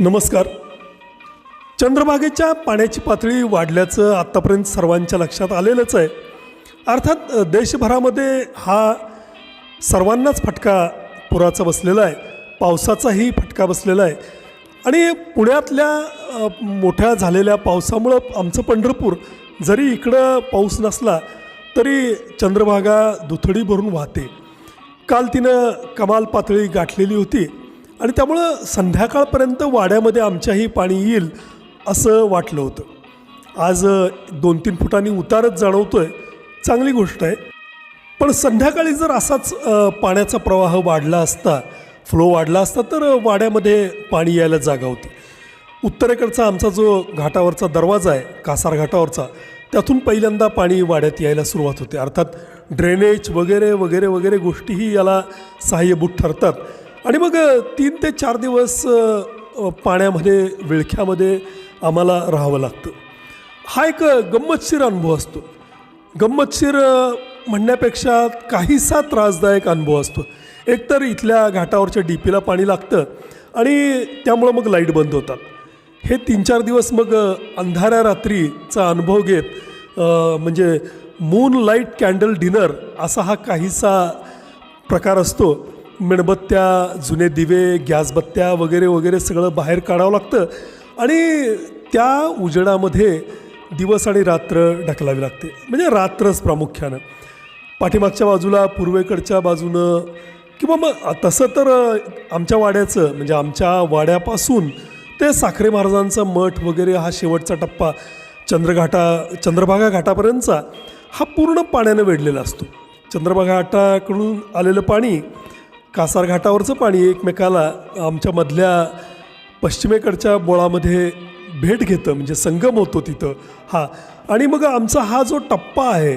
नमस्कार. चंद्रभागेच्या पाण्याची पातळी वाढल्याचं आत्तापर्यंत सर्वांच्या लक्षात आलेलंच आहे. अर्थात देशभरामध्ये हा सर्वांनाच फटका पुराचा बसलेला आहे. पावसाचाही फटका बसलेला आहे. आणि पुण्यातल्या मोठ्या झालेल्या पावसामुळं आमचं पंढरपूर जरी इकडं पाऊस नसला तरी चंद्रभागा दुथडी भरून वाहते. काल तिनं कमाल पातळी गाठलेली होती. आणि त्यामुळं संध्याकाळपर्यंत वाड्यामध्ये आमच्याही पाणी येईल असं वाटलं होतं. आज दोन तीन फुटांनी उतारच जाणवतो आहे चांगली गोष्ट आहे. पण संध्याकाळी जर असाच पाण्याचा प्रवाह वाढला असता फ्लो वाढला असता तर वाड्यामध्ये पाणी यायला जागा होती. उत्तरेकडचा आमचा जो घाटावरचा दरवाजा आहे कासार घाटावरचा त्यातून पहिल्यांदा पाणी वाड्यात यायला सुरुवात होते. अर्थात ड्रेनेज वगैरे वगैरे वगैरे गोष्टीही याला सहाय्यभूत ठरतात. आणि मग तीन ते चार दिवस पाण्यामध्ये विळख्यामध्ये आम्हाला राहावं लागतं. हा एक गंमतशीर अनुभव असतो. गंमतशीर म्हणण्यापेक्षा काहीसा त्रासदायक अनुभव असतो. एकतर इथल्या घाटावरच्या डी पीला पाणी लागतं आणि त्यामुळं मग लाइट बंद होतात. हे तीन चार दिवस मग अंधाऱ्या रात्रीचा अनुभव घेत म्हणजे मून लाइट कॅन्डल डिनर असा हा काहीसा प्रकार असतो. मेणबत्त्या जुने दिवे गॅसबत्त्या वगैरे वगैरे सगळं बाहेर काढावं लागतं. आणि त्या उजेडामध्ये दिवस आणि रात्र ढकलावी लागते. म्हणजे रात्रच प्रामुख्यानं. पाठीमागच्या बाजूला पूर्वेकडच्या बाजूनं किंवा मग तसं तर आमच्या वाड्याचं म्हणजे आमच्या वाड्यापासून ते साखरे महाराजांचा मठ वगैरे हा शेवटचा टप्पा चंद्रघाटा चंद्रभागा घाटापर्यंतचा हा पूर्ण पाण्यानं वेढलेला असतो. चंद्रभागा घाटाकडून आलेलं पाणी कासारघाटावरचं पाणी एकमेकाला आमच्या मधल्या पश्चिमेकडच्या बोळामध्ये भेट घेतं म्हणजे संगम होतो तिथं. हा. आणि मग आमचा हा जो टप्पा आहे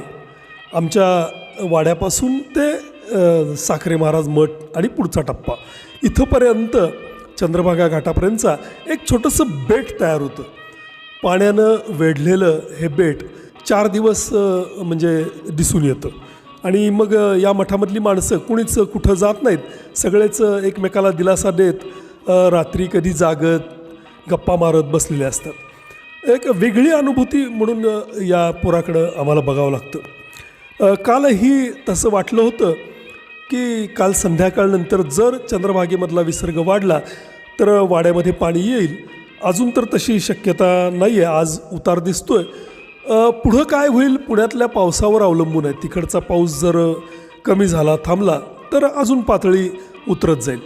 आमच्या वाड्यापासून ते साखरे महाराज मठ आणि पुढचा टप्पा. इथंपर्यंत चंद्रभागा घाटापर्यंतचा एक छोटंसं बेट तयार होतं. पाण्यानं वेढलेलं हे बेट चार दिवस म्हणजे दिसून येतं. आणि मग या मठामधली माणसं कुणीच कुठं जात नाहीत. सगळेच एकमेकाला दिलासा देत रात्री कधी जागत गप्पा मारत बसलेले असतात. एक वेगळी अनुभूती म्हणून या पुराकडं आम्हाला बघावं लागतं. कालही तसं वाटलं होतं की काल संध्याकाळनंतर जर चंद्रभागेमधला विसर्ग वाढला तर वाड्यामध्ये पाणी येईल. अजून तर तशी शक्यता नाही आहे आज उतार दिसतोय. आहे पुढं काय होईल? पुण्यातल्या पावसावर अवलंबून आहे. तिकडचा पाऊस जर कमी झाला थांबला तर अजून पातळी उतरत जाईल.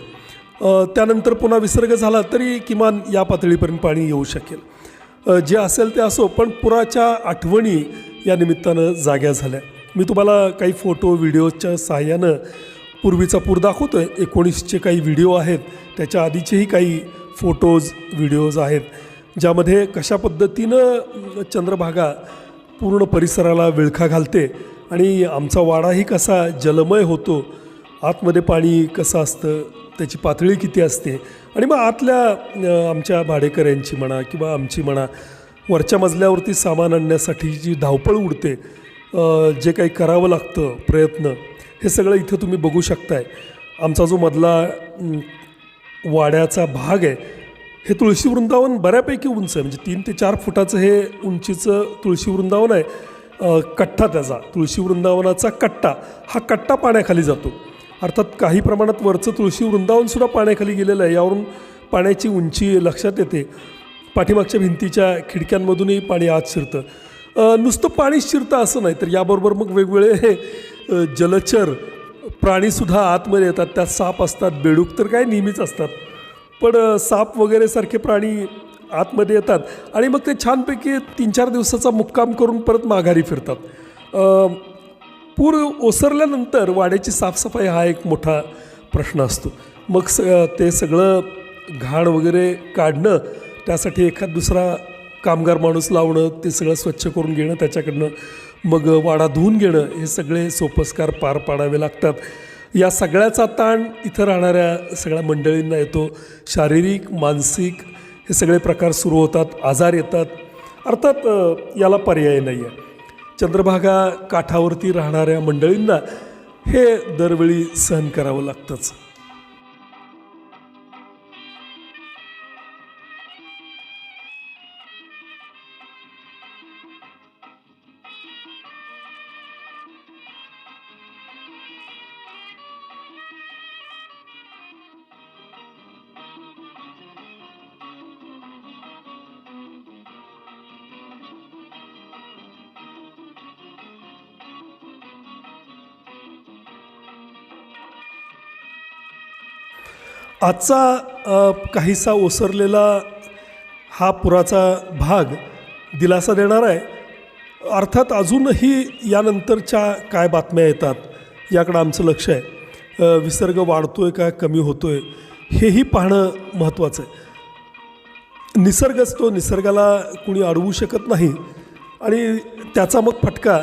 त्यानंतर पुन्हा विसर्ग झाला तरी किमान या पातळीपर्यंत पाणी येऊ शकेल. जे असेल ते असो पण पुराच्या आठवणी या निमित्तानं जाग्या झाल्या. मी तुम्हाला काही फोटो व्हिडिओच्या सहाय्यानं पूर्वीचा पूर दाखवतो आहे एकोणीसचे काही व्हिडिओ आहेत. त्याच्या आधीचेही काही फोटोज व्हिडिओज आहेत. ज्यामध्ये कशा पद्धतीनं चंद्रभागा पूर्ण परिसराला विळखा घालते आणि आमचा वाडाही कसा जलमय होतो आतमध्ये पाणी कसं असतं त्याची पातळी किती असते आणि मग आतल्या आमच्या भाडेकऱ्यांची म्हणा किंवा आमची म्हणा वरच्या मजल्यावरती सामान आणण्यासाठी जी धावपळ उडते जे काही करावं लागतं प्रयत्न हे सगळं इथं तुम्ही बघू शकताय. आमचा जो मधला वाड्याचा भाग आहे हे तुळशी वृंदावन बऱ्यापैकी उंच आहे. म्हणजे तीन ते चार फुटाचं हे उंचीचं तुळशी वृंदावन आहे. कट्टा त्याचा तुळशी वृंदावनाचा कट्टा. हा कट्टा पाण्याखाली जातो. अर्थात काही प्रमाणात वरचं तुळशी वृंदावनसुद्धा पाण्याखाली गेलेलं आहे. यावरून पाण्याची उंची लक्षात येते. पाठीमागच्या भिंतीच्या खिडक्यांमधूनही पाणी आत शिरतं. नुसतं पाणी शिरतं असं नाही तर याबरोबर मग वेगवेगळे हे जलचर प्राणीसुद्धा आतमध्ये येतात. त्यात साप असतात बेडूक तर काय नेहमीच असतात. पण साप वगैरे सारखे प्राणी आतमध्ये येतात आणि मग ते छानपैकी तीन चार दिवसाचा मुक्काम करून परत माघारी फिरतात. पूर ओसरल्यानंतर वाड्याची साफसफाई हा एक मोठा प्रश्न असतो. मग स ते सगळं घाण वगैरे काढणं त्यासाठी एखाद दुसरा कामगार माणूस लावणं ते सगळं स्वच्छ करून घेणं त्याच्याकडनं मग वाडा धुवून घेणं हे सगळे सोपस्कार पार पाडावे लागतात. या सगळ्याचा ताण इथं राहणाऱ्या सगळ्या मंडळींना येतो. शारीरिक मानसिक हे सगळे प्रकार सुरू होतात आजार येतात. अर्थात याला पर्याय नाही आहे चंद्रभागा काठावरती राहणाऱ्या मंडळींना हे दरवेळी सहन करावं लागतंच. आजचा काहीसा ओसरलेला हा पुराचा भाग दिलासा देणार आहे. अर्थात अजूनही यानंतरच्या काय बातम्या येतात याकडं आमचं लक्ष आहे. विसर्ग वाढतो आहे का कमी होतो आहे हेही पाहणं महत्त्वाचं आहे. निसर्गच तो निसर्गाला कुणी अडवू शकत नाही आणि त्याचा मग फटका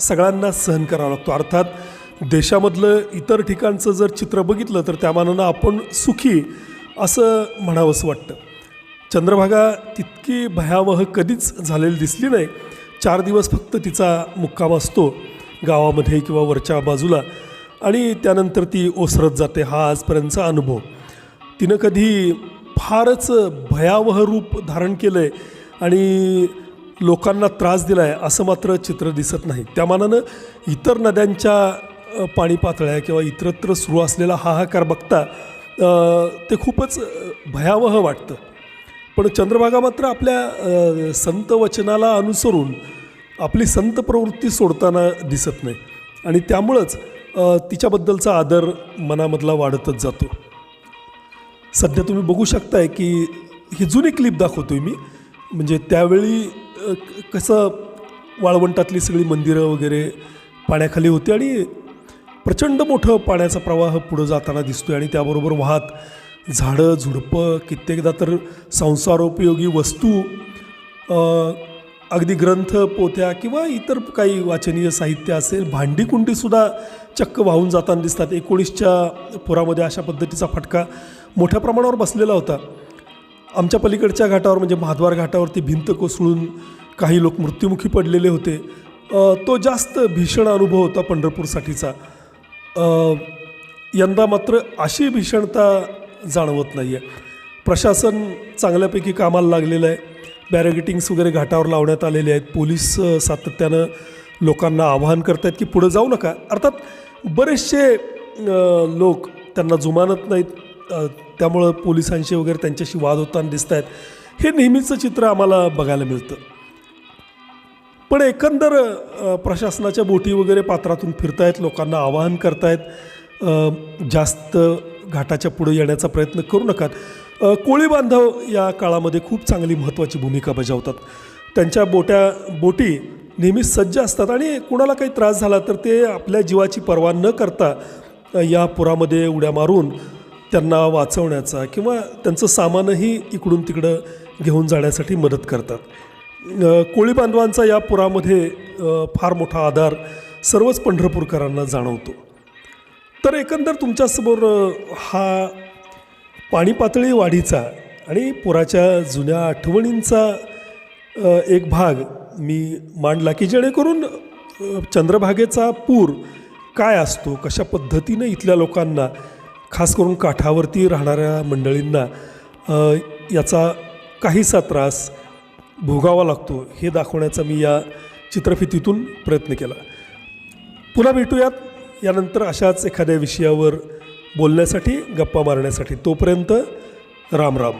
सगळ्यांना सहन करावा लागतो. अर्थात देशामधलं इतर ठिकाणचं जर चित्र बघितलं तर त्या मानानं आपण सुखी असं म्हणावंसं वाटतं. चंद्रभागा तितकी भयावह कधीच झालेली दिसली नाही. चार दिवस फक्त तिचा मुक्काम असतो गावामध्ये किंवा वरच्या बाजूला. आणि त्यानंतर ती ओसरत जाते हा आजपर्यंतचा अनुभव. तिनं कधी फारच भयावह रूप धारण केलं आहे आणि लोकांना त्रास दिला आहे असं मात्र चित्र दिसत नाही. त्या मानानं इतर नद्यांच्या पाणी पातळ्या किंवा इतरत्र सुरू असलेला हाहाकार बघता ते खूपच भयावह वाटतं. पण चंद्रभागा मात्र आपल्या संत वचनाला अनुसरून आपली संत प्रवृत्ती सोडताना दिसत नाही. आणि त्यामुळंच तिच्याबद्दलचा आदर मनामधला वाढतच जातो. सध्या तुम्ही बघू शकताय की ही जुनी क्लिप दाखवतोय मी. म्हणजे त्यावेळी कसं वाळवंटातली सगळी मंदिरं वगैरे पाण्याखाली होती आणि प्रचंड मोठं पाण्याचा प्रवाह पुढं जाताना दिसतोय आणि त्याबरोबर वाहत झाडं झुडपं कित्येकदा तर संसारोपयोगी वस्तू अगदी ग्रंथ पोथ्या किंवा इतर काही वाचनीय साहित्य असेल भांडीकुंडीसुद्धा चक्क वाहून जाताना दिसतात. एकोणीसच्या पुरामध्ये अशा पद्धतीचा फटका मोठ्या प्रमाणावर बसलेला होता. आमच्या पलीकडच्या घाटावर म्हणजे महाद्वार घाटावरती भिंत कोसळून काही लोक मृत्युमुखी पडलेले होते. तो जास्त भीषण अनुभव होता पंढरपूरसाठीचा. यंदा मात्र अशी भीषणता जाणवत नाही आहे प्रशासन चांगल्यापैकी कामाला लागलेलं आहे. बॅरिगेटिंग्स वगैरे घाटावर लावण्यात आलेले आहेत. पोलीस सातत्यानं लोकांना आवाहन करत आहेत की पुढं जाऊ नका. अर्थात बरेचसे लोक त्यांना जुमानत नाहीत. त्यामुळं पोलिसांशी वगैरे त्यांच्याशी वाद होताना दिसत आहेत हे नेहमीचं चित्र आम्हाला बघायला मिळतं. पण एकंदर प्रशासनाच्या बोटी वगैरे पात्रातून फिरतायत लोकांना आवाहन करतायत जास्त घाटाच्या पुढे येण्याचा प्रयत्न करू नकात. कोळी बांधव या काळामध्ये खूप चांगली महत्त्वाची भूमिका बजावतात. त्यांच्या बोट्या बोटी नेहमी सज्ज असतात आणि कुणाला काही त्रास झाला तर ते आपल्या जीवाची पर्वा न करता या पुरामध्ये उड्या मारून त्यांना वाचवण्याचा किंवा त्यांचं सामानही इकडून तिकडं घेऊन जाण्यासाठी मदत करतात. कोळी बांधवांचा या पुरामध्ये फार मोठा आधार सर्वच पंढरपूरकरांना जाणवतो. तर एकंदर तुमच्यासमोर हा पाणी पातळी वाढीचा आणि पुराच्या जुन्या आठवणींचा एक भाग मी मांडला की जेणेकरून चंद्रभागेचा पूर काय असतो कशा पद्धतीनं इथल्या लोकांना खास करून काठावरती राहणाऱ्या मंडळींना याचा काहीसा त्रास भोगावा लागतो हे दाखवण्याचा मी या चित्रफितीतून प्रयत्न केला. पुन्हा भेटूयात. यानंतर अशाच एखाद्या विषयावर बोलण्यासाठी गप्पा मारण्यासाठी. तोपर्यंत राम राम.